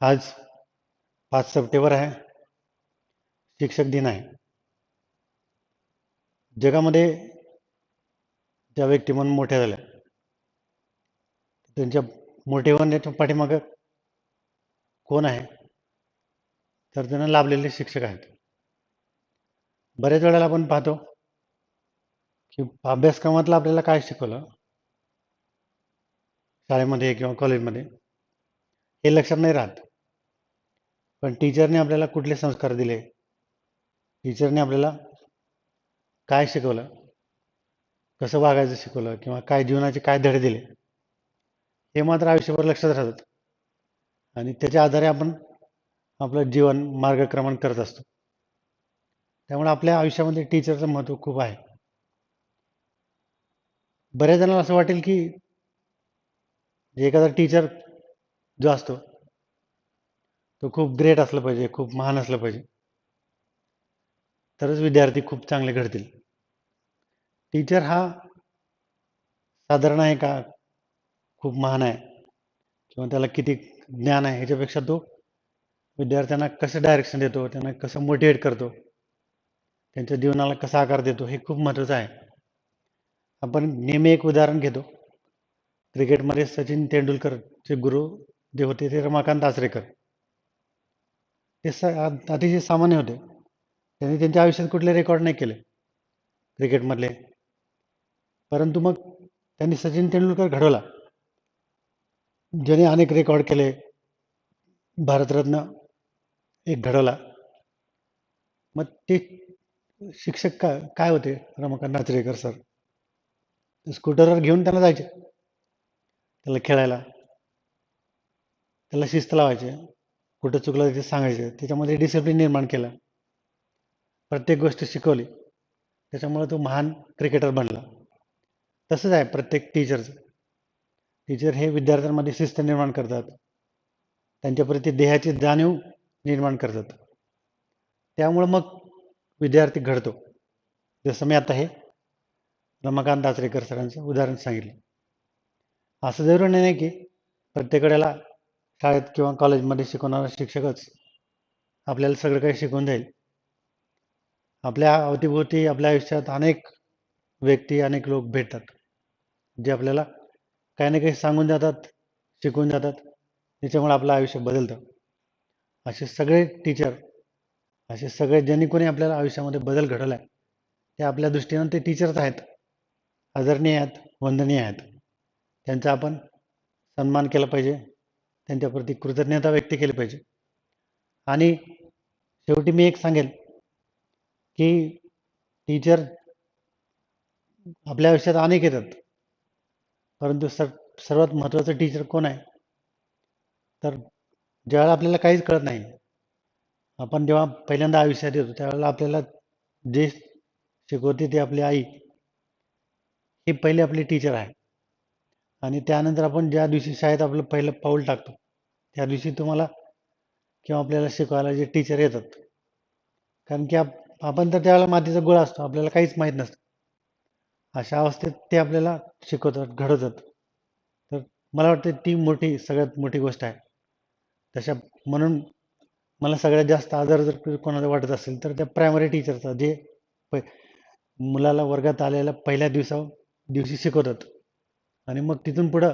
आज पाच सप्टेंबर आहे. शिक्षक दिन आहे. जगामध्ये ज्या व्यक्ती म्हणून मोठ्या झाल्या त्यांच्या मोठे होण्याच्या पाठीमागं कोण आहे? तर त्यांना लाभलेले शिक्षक आहेत. बऱ्याच वेळेला आपण पाहतो की अभ्यासक्रमातलं आपल्याला काय शिकवलं? शाळेमध्ये किंवा कॉलेजमध्ये हे लक्षात नाही राहत. पण टीचरने आपल्याला कुठले संस्कार दिले? टीचरने आपल्याला काय शिकवलं? कसं वागायचं शिकवलं? किंवा काय जीवनाचे काय धडे दिले? हे मात्र आयुष्यभर लक्षात राहतात. आणि त्याच्या आधारे आपण आपलं जीवन मार्गक्रमण करत असतो. त्यामुळे आपल्या आयुष्यामध्ये टीचरचं महत्त्व खूप आहे. बऱ्याच जणांना असं वाटेल की एखादा टीचर जो असतो तो खूप ग्रेट असलं पाहिजे खूप महान असलं पाहिजे. तरच विद्यार्थी खूप चांगले घडतील. टीचर हा साधारण आहे का? खूप महान आहे. किंवा त्याला किती ज्ञान आहे ह्याच्यापेक्षा तो विद्यार्थ्यांना कसं डायरेक्शन देतो त्यांना कसं मोटिवेट करतो त्यांच्या जीवनाला कसा आकार देतो हे खूप महत्त्वाचं आहे. आपण नेहमी एक उदाहरण घेतो. क्रिकेटमध्ये सचिन तेंडुलकरचे गुरु जे होते ते रमाकांत आचरेकर ते स अतिशय सामान्य होते. त्यांनी त्यांच्या आयुष्यात कुठले रेकॉर्ड नाही केले. क्रिकेटमधले परंतु मग त्यांनी सचिन तेंडुलकर घडवला. ज्याने अनेक रेकॉर्ड केले. भारतरत्न एक घडवला. मग ते शिक्षक का काय होते? रमाकांत नाचरेकर सर स्कूटरवर घेऊन त्यांना जायचे. त्याला खेळायला. त्याला शिस्त लावायचे. कुठं चुकलं ते सांगायचं. त्याच्यामध्ये डिसिप्लिन निर्माण केलं. प्रत्येक गोष्ट शिकवली. त्याच्यामुळे तो महान क्रिकेटर बनला. तसंच आहे प्रत्येक टीचरचं टीचर हे विद्यार्थ्यांमध्ये शिस्त निर्माण करतात. त्यांच्याप्रती देहाची जाणीव निर्माण करतात. त्यामुळं मग विद्यार्थी घडतो. जसं मी आता हे रमाकांत दाचरेकर सरांचं उदाहरण सांगितलं. असं जरुरी नाही की प्रत्येक वेळेला शाळेत किंवा कॉलेजमध्ये शिकवणारा शिक्षकच आपल्याला सगळं काही शिकवून जाईल आपल्या अवतीभोवती आपल्या आयुष्यात अनेक व्यक्ती अनेक लोक भेटतात जे आपल्याला काही ना काही सांगून जातात शिकवून जातात त्याच्यामुळे आपलं आयुष्य बदलतं. असे सगळे टीचर असे सगळे ज्यांनी कोणी आपल्याला आयुष्यामध्ये बदल घडवला आहे ते आपल्या दृष्टीनं ते टीचरच आहेत आदरणीय आहेत वंदनीय आहेत. त्यांचा आपण सन्मान केला पाहिजे. त्यांच्याप्रती कृतज्ञता व्यक्त केली पाहिजे. आणि शेवटी मी एक सांगेल की टीचर आपल्या आयुष्यात अनेक येतात. परंतु सर सर्वात महत्त्वाचं टीचर कोण आहे? तर ज्यावेळेला आपल्याला काहीच कळत नाही आपण जेव्हा पहिल्यांदा आयुष्यात येतो त्यावेळेला आपल्याला जे शिकवते ते आपली आई ही पहिली आपली टीचर आहे. आणि त्यानंतर आपण ज्या दिवशी शाळेत आपलं पहिलं पाऊल टाकतो त्या दिवशी तुम्हाला किंवा आपल्याला शिकवायला जे टीचर येतात. कारण की आप आपण तर त्यावेळेला मातीचा गोळा असतो आपल्याला काहीच माहीत नसतं. अशा अवस्थेत ते आपल्याला शिकवतात घडवतात. तर मला वाटते ती मोठी सगळ्यात मोठी गोष्ट आहे. तशा म्हणून मला सगळ्यात जास्त आदर जर कोणाला वाटत असेल तर त्या प्रायमरी टीचरचा जे मुलाला वर्गात आलेल्या पहिल्या दिवसा दिवशी शिकवतात. आणि मग तिथून पुढं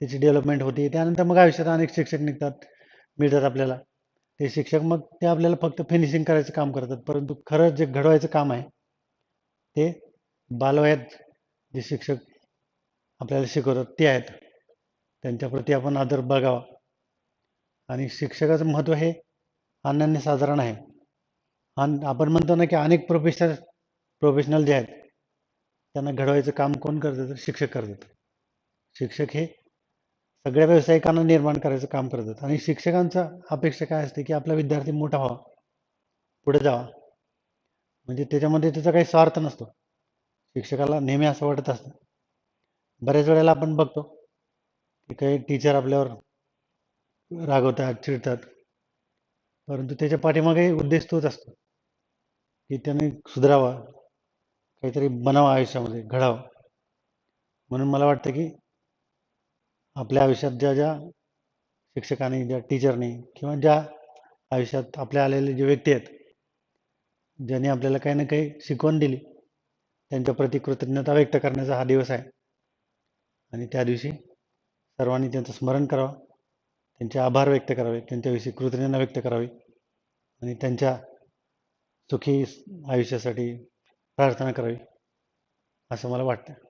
त्याची डेव्हलपमेंट होते. त्यानंतर मग आयुष्यात अनेक शिक्षक निघतात मिळतात आपल्याला. ते शिक्षक मग ते आपल्याला फक्त फिनिशिंग करायचं काम करतात. परंतु खरं जे घडवायचं काम आहे ते बालवयात जे शिक्षक आपल्याला शिकवतात ते आहेत. त्यांच्याप्रती आपण आदर बघावा आणि शिक्षकाचं महत्त्व हे अनन्य साधारण आहे. आणि आपण म्हणतो ना की अनेक प्रोफेशनल प्रोफेशनल जे आहेत त्यांना घडवायचं काम कोण करतं? तर शिक्षक करतात. शिक्षक हे सगळ्या व्यावसायिकांना निर्माण करायचं काम करतात. आणि शिक्षकांचा अपेक्षा काय असते की आपला विद्यार्थी मोठा व्हावा पुढे जावा. म्हणजे त्याच्यामध्ये त्याचा काही स्वार्थ नसतो. शिक्षकाला नेहमी असं वाटत असतं. बऱ्याच वेळेला आपण बघतो की काही टीचर आपल्यावर रागवतात चिडतात. परंतु त्याच्या पाठीमागे उद्देश तोच असतो की त्याने सुधारावा काहीतरी बनावं आयुष्यामध्ये घडावं. म्हणून मला वाटतं की आपल्या आयुष्यात ज्या ज्या शिक्षकाने ज्या टीचरने किंवा ज्या आयुष्यात आपल्या आलेले जे व्यक्ती आहेत ज्यांनी आपल्याला काही ना काही शिकवण दिली त्यांच्या प्रति कृतज्ञता व्यक्त करण्याचा हा दिवस आहे. आणि त्या दिवशी सर्वांनी त्यांचं स्मरण करावं त्यांचे आभार व्यक्त करावे त्यांच्याविषयी कृतज्ञता व्यक्त करावी आणि त्यांच्या सुखी आयुष्यासाठी प्रार्थना करावी असं मला वाटतं